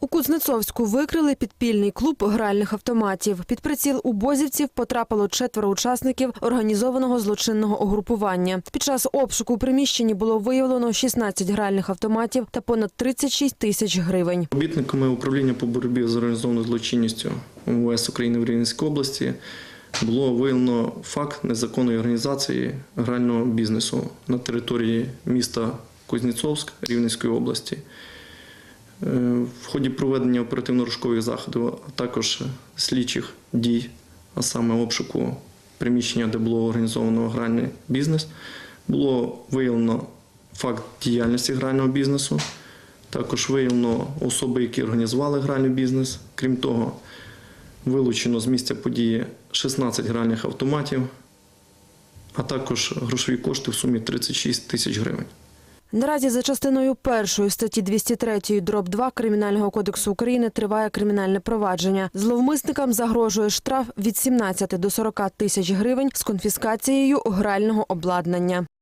У Кузнецовську викрили підпільний клуб гральних автоматів. Під приціл убозівців потрапило четверо учасників організованого злочинного угрупування. Під час обшуку у приміщенні було виявлено 16 гральних автоматів та понад 36 тисяч гривень. Обітниками управління по боротьбі з організованою злочинністю МВС України в Рівненській області було виявлено факт незаконної організації грального бізнесу на території міста Кузнєцовськ Рівненської області. Е, В ході проведення оперативно-розшукових заходів, а також слідчих дій, а саме обшуку приміщення, де було організовано гральний бізнес, було виявлено факт діяльності грального бізнесу. Також виявлено особи, які організували гральний бізнес. Крім того, вилучено з місця події 16 гральних автоматів, а також грошові кошти в сумі 36 тисяч гривень. Наразі за частиною першої статті 203 дроб 2 Кримінального кодексу України триває кримінальне провадження. Зловмисникам загрожує штраф від 17 до 40 тисяч гривень з конфіскацією грального обладнання.